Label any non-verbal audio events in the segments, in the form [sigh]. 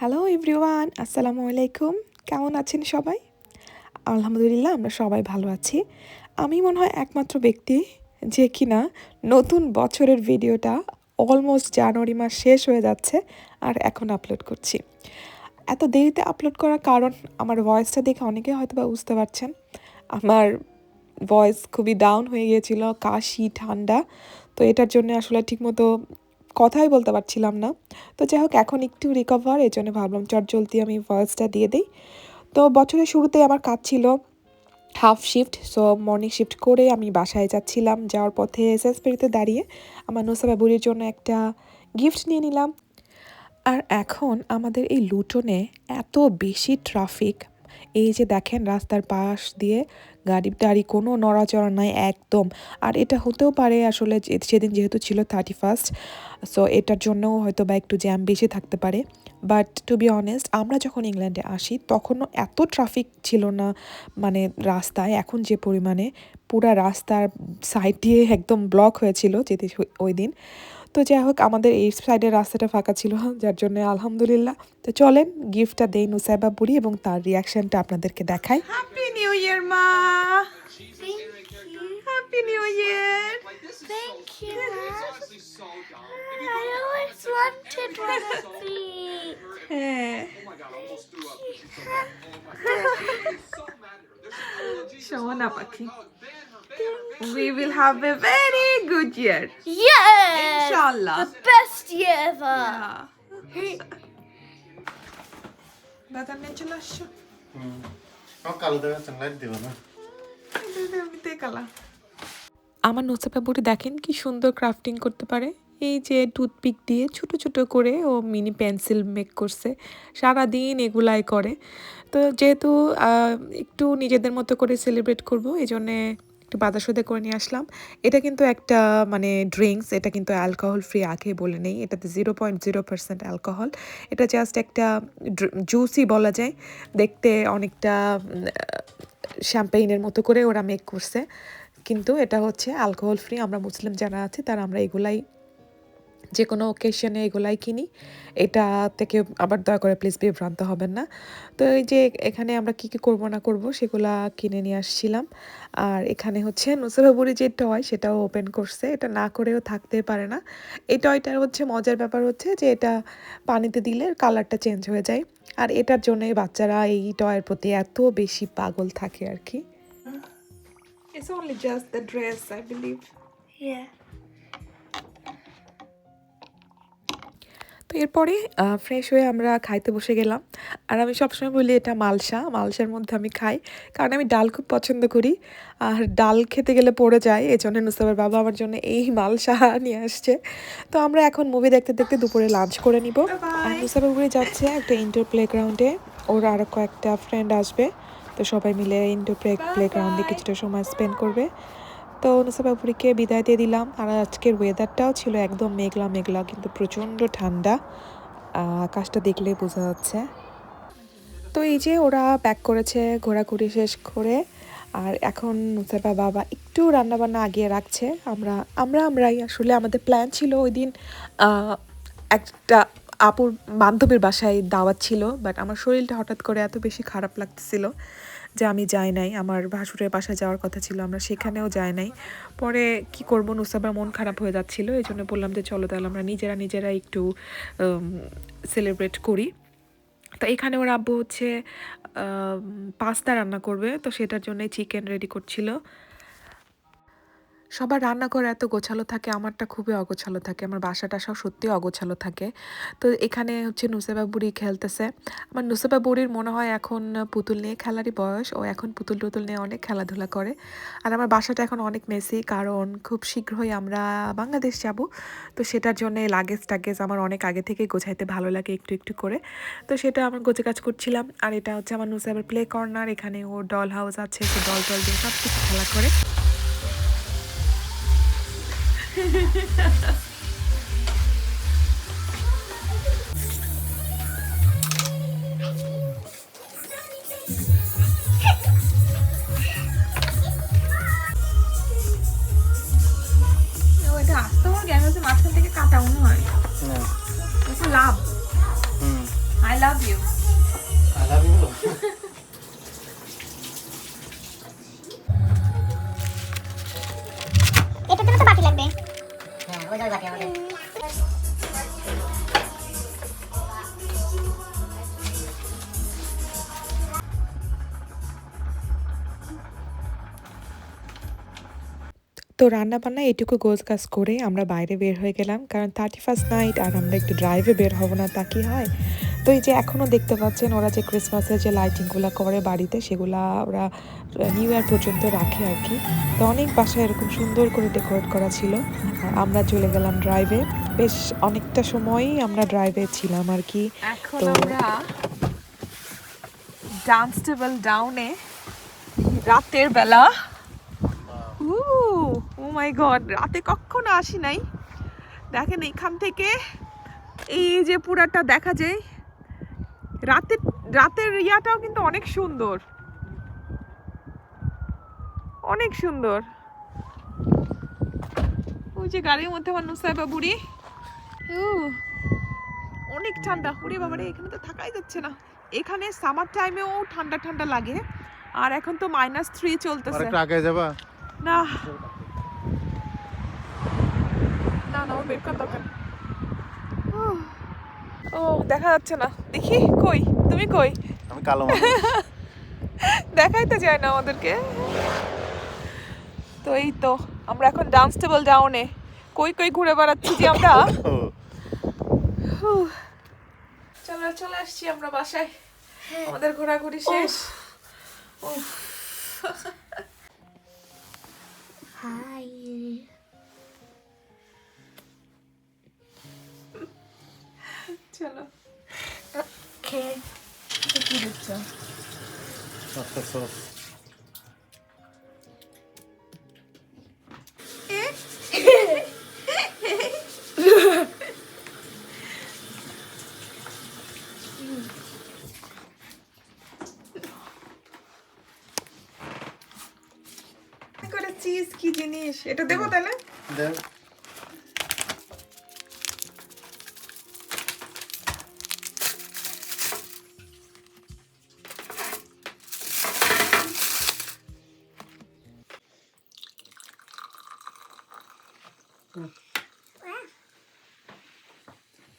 Hello everyone আসসালামু আলাইকুম কেমন আছেন সবাই? আলহামদুলিল্লাহ, আমরা সবাই ভালো আছি। আমি মনে হয় একমাত্র ব্যক্তি যে কিনা নতুন বছরের ভিডিওটা অলমোস্ট জানুয়ারি মাস শেষ হয়ে যাচ্ছে আর এখন আপলোড করছি। এত দেরিতে আপলোড করার কারণ আমার ভয়েসটা দেখে অনেকে হয়তো বা বুঝতে পারছেন। আমার ভয়েস খুবই ডাউন হয়ে গিয়েছিল, কাশি, ঠান্ডা। তো এটার জন্য আসলে ঠিকমতো কথাই বলতে পারছিলাম না। তো যাই হোক, এখন একটু রিকভার এই জন্য ভাবলাম, চট জলদি আমি ভয়েসটা দিয়ে দিই। তো বছরের শুরুতে আমার কাজ ছিল half shift so morning shift করে আমি বাসায় যাচ্ছিলাম। যাওয়ার পথে এসএসপিতে দাঁড়িয়ে আমার নুসা বাবুরির জন্য একটা গিফট নিয়ে নিলাম। আর এখন আমাদের এই লুটনে এত বেশি ট্রাফিক এই যে দেখেন রাস্তার পাশ দিয়ে গাড়ি টাড়ি কোনো নড়াচড়া নাই একদম। আর এটা হতেও পারে আসলে সেদিন যেহেতু ছিল থার্টি ফার্স্ট সো এটার জন্যও হয়তো বা একটু জ্যাম বেশি থাকতে পারে। বাট টু বি অনেস্ট আমরা যখন ইংল্যান্ডে আসি, তখনও এত ট্রাফিক ছিল না মানে রাস্তায়, এখন যে পরিমাণে, পুরা রাস্তার সাইড দিয়ে একদম ব্লক হয়েছিল যেতে ওই দিন। তো যাই হোক আমাদের এই সাইডের রাস্তাটা ফাঁকা ছিল যার জন্য আলহামদুলিল্লাহ। তো চলেন গিফটটা দেই নুসাইবা বুড়ি এবং তার রিয়াকশনটা আপনাদেরকে দেখাই। হ্যাপি নিউ ইয়ার মা! Happy new year Thank you. I always wanted one of these. [laughs] [laughs] হ্যাঁ সোনা পাখি। We will have a very good year. Yes! Inshallah. The best year ever. নিয়ে চলে আসছো আমার কালো দেখা চাংলাইট দিব না আমার নোসাপা বুড়ি দেখেন কি সুন্দর ক্রাফটিং করতে পারে এই যে টুথপিক দিয়ে ছোট ছোট করে ও মিনি পেন্সিল মেক করছে সারাদিন এগুলাই করে তো যেহেতু একটু নিজেদের মতো করে সেলিব্রেট করব এই জন্যে একটু বাদাসদে করে নিয়ে আসলাম। এটা কিন্তু একটা মানে ড্রিঙ্কস এটা কিন্তু অ্যালকোহল ফ্রি আগে বলে নেই। এটাতে zero point zero percent alcohol এটা জাস্ট একটা জুসই বলা যায়। দেখতে অনেকটা শ্যাম্পেইনের মতো করে ওরা মেক করছে। কিন্তু এটা হচ্ছে অ্যালকোহল ফ্রি আমরা মুসলিম যারা আছে, তারা আমরা এগুলাই যে কোনো ওকেশনে এগুলাই কিনি। এটা থেকে আবার দয়া করে প্লিজ বিভ্রান্ত হবেন না। তো এই যে এখানে আমরা কি কি করব না করব সেগুলা কিনে নিয়ে আসছিলাম। আর এখানে হচ্ছে নুসরাবুরি যে টয় সেটাও ওপেন করছে। এটা না করেও থাকতে পারে না। এই টয়টার হচ্ছে মজার ব্যাপার হচ্ছে যে এটা পানিতে দিলে কালারটা চেঞ্জ হয়ে যায়। আর এটার জন্যই বাচ্চারা এই টয়ের প্রতি এত বেশি পাগল থাকে আর কি। It's only just the dress, I believe. Yeah. তো এরপরে ফ্রেশ হয়ে আমরা খাইতে বসে গেলাম। আর আমি সবসময় বলি এটা মালসা। মালসার মধ্যে আমি খাই। কারণ আমি ডাল খুব পছন্দ করি। আর ডাল খেতে গেলে পড়ে যায়। এই জন্য নুসাবের বাবা আমার জন্য এই মালসা [laughs] নিয়ে আসছে। তো আমরা এখন মুভি দেখতে দেখতে দুপুরে লাঞ্চ করে নিব। আর নুসাবের উপরে যাচ্ছে একটা ইনডোর প্লেগ্রাউন্ডে ওর আরও কয়েকটা ফ্রেন্ড আসবে। তো সবাই মিলে ইনডোর প্লে প্লেগ্রাউন্ডে কিছুটা সময় স্পেন্ড করবে। তো নুসাবাপুরিকে বিদায় দিয়ে দিলাম। আর আজকের ওয়েদারটাও ছিল একদম মেঘলা মেঘলা, কিন্তু প্রচণ্ড ঠান্ডা। আকাশটা দেখলে বোঝা যাচ্ছে। তো এই যে ওরা প্যাক করেছে, ঘোরাঘুরি শেষ করে, আর এখন নুসাইবা বাবা একটু রান্নাবান্না আগিয়ে রাখছে। আমরা আমরা, আমরাই। আসলে আমাদের প্ল্যান ছিল ওই দিন একটা আপুর বান্ধবীর বাসায় দাওয়াত ছিল বাট আমার শরীরটা হঠাৎ করে এত বেশি খারাপ লাগতেছিল। যে আমি যাই নাই, আমার ভাসুরের বাসায় যাওয়ার কথা ছিল, আমরা সেখানেও যাই নাই। পরে কি করব নুসাবার মন খারাপ হয়ে যাচ্ছিল, এই জন্য বললাম যে চলো তাহলে আমরা নিজেরা নিজেরা একটু সেলিব্রেট করি। তো এখানে ওর আব্বু হচ্ছে পাস্তা রান্না করবে, তো সেটার জন্য চিকেন রেডি করছিল। সবার রান্না করে এত গোছালো থাকে, আমারটা খুবই অগোছালো থাকে, আমার বাসাটা সব সত্যি অগোছালো থাকে। তো এখানে হচ্ছে নুসেবা বুড়ি খেলতেছে। আমার নুসেবা বুড়ির মনে হয় এখন পুতুল নিয়ে খেলারই বয়স, ও এখন পুতুল টুতুল নিয়ে অনেক খেলাধুলা করে। আর আমার বাসাটা এখন অনেক মেসি কারণ খুব শীঘ্রই আমরা বাংলাদেশ যাব। তো সেটার জন্য লাগেজ টাগেজ আমার অনেক আগে থেকে গোছাইতে ভালো লাগে একটু একটু করে। তো সেটা আমার গোছে কাজ করছিলাম। আর এটা হচ্ছে আমার নুসাইবের প্লে কর্নার এখানে ওর ডল হাউস আছে, সে ডল টল দিয়ে সব কিছু খেলা করে। ハハハハ! ওই আমাদের তো রান্না বান্না এটুকু গোজ কাজ করে আমরা বাইরে বের হয়ে গেলাম, কারণ থার্টি ফার্স্ট নাইট আর আমরা একটু ড্রাইভে বের হব না তা কি হয়? তো এই যে এখনও দেখতে পাচ্ছেন ওরা যে ক্রিসমাসের যে লাইটিংগুলো করে বাড়িতে সেগুলা ওরা নিউ ইয়ার পর্যন্ত রাখে আর কি। তো অনেক বাসায় এরকম সুন্দর করে ডেকোরেট করা ছিল। আর আমরা চলে গেলাম ড্রাইভে বেশ অনেকটা সময়ই আমরা ড্রাইভে ছিলাম আর কি। এখন আমরা ডান্স টেবল ডাউনে রাতের বেলা। ও মাই গড রাতে কখনো আসি নাই। দেখেন এখান থেকে এই যে পুরাটা দেখা যায় রাতের রাতের ইয়াটাও কিন্তু অনেক সুন্দর। অনেক সুন্দর। ওই যে গাড়ির মধ্যে আমার নুসাইবা বুড়ি। অনেক ঠান্ডা। ওরে বাবারে এখানে তো থাকাই যাচ্ছে না। এখানে সামার টাইমেও ঠান্ডা ঠান্ডা লাগে। আর এখন তো মাইনাস থ্রি চলতেছে। আগে যাবা? না। না না ওর করার দরকার। উহ। ও দেখা যাচ্ছে না। দেখি কই? তুমি কই? আমি কালো [laughs] দেখাইতে যায় না আমাদেরকে। তো এই তো আমরা এখন ডান্স টেবল ডাউনে কই কই ঘুরে বেড়াচ্ছি যে আমরা। [laughs] চলো চলে আসছি আমরা বাসায়। আমাদের ঘোরাঘুরি শেষ। [laughs] উফ। হাই চলো। ওকে কি দিচ্ছ? আচ্ছা সস করে চিজ কি জিনিস? এটা দেবো তাহলে? দেন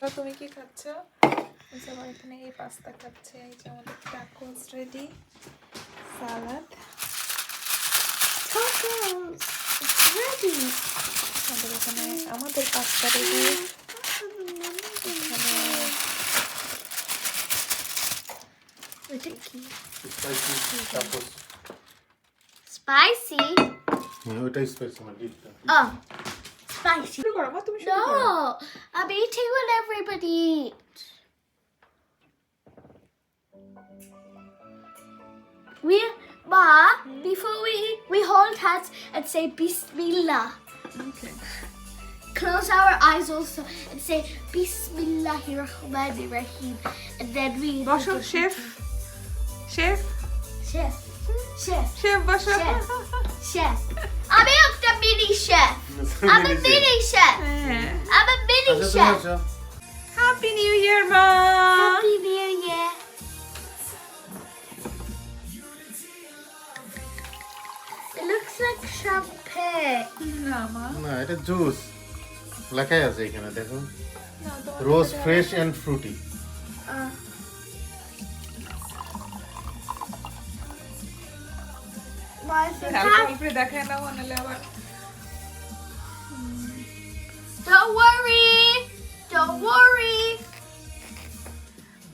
আর তুমি কি খাচ্ছ? এই যে আমার এখানে এই পাস্তা খাচ্ছে এই যে আমাদের টাকোস রেডি সালাদ ready. আমাদের এখানে আমাদের পাস্তা রেডি এখানে ওইটা কি? Spicy Spicy? ওইটাই স্পাইসি আমার ডিপটা spicy. No, I'm eating what everybody eats. We, Ma, before we we hold hands and say Bismillah. Okay. Close our eyes also and say Bismillahirrahmanirrahim, and then we. Marshall, chef, chef, chef. Chef বসো Chef. Chef. I'm a mini chef. I'm a mini chef. হ্যাঁ I'm a mini আচ্ছা তুমি chef. আসো [laughs] happy new year মা Happy New Year. It looks like champagne. না মা না এটা জুস লেখাই আছে এখানে দেখো না তো রোজ fresh and Frooti Don't worry. Don't worry.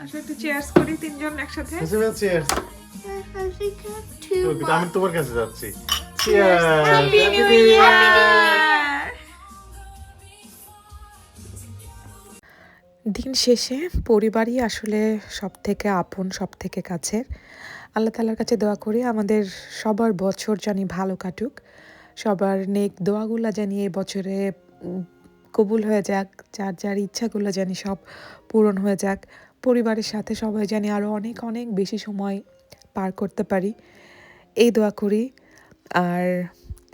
আসলে একটু চেয়ার্স করি তিনজন একসাথে। চিয়ার্স I'm too আমি তোমার কাছে যাচ্ছি। দিন শেষে পরিবারই আসলে সব থেকে আপন সব থেকে কাছের। আল্লাহ তালার কাছে দোয়া করি, আমাদের সবার বছর জানি ভালো কাটুক। সবার নেক দোয়াগুলো জানি এই বছরে কবুল হয়ে যাক, যার যার ইচ্ছাগুলো জানি সব পূরণ হয়ে যাক। পরিবারের সাথে সবাই জানি আরও অনেক অনেক বেশি সময় পার করতে পারি। এই দোয়া করি। আর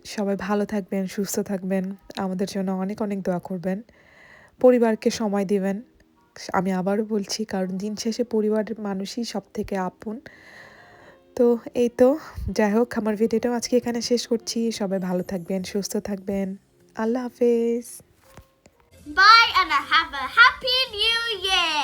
সবাই ভালো থাকবেন, সুস্থ থাকবেন। আমাদের জন্য অনেক অনেক দোয়া করবেন। পরিবারকে সময় দিবেন। আমি আবারও বলছি, কারণ দিন শেষে পরিবারের মানুষই সব থেকে আপন। তো এই তো যাই হোক আমার ভিডিওটাও আজকে এখানে শেষ করছি। সবাই ভালো থাকবেন, সুস্থ থাকবেন। আল্লাহ হাফেজ। Bye and have a happy new year.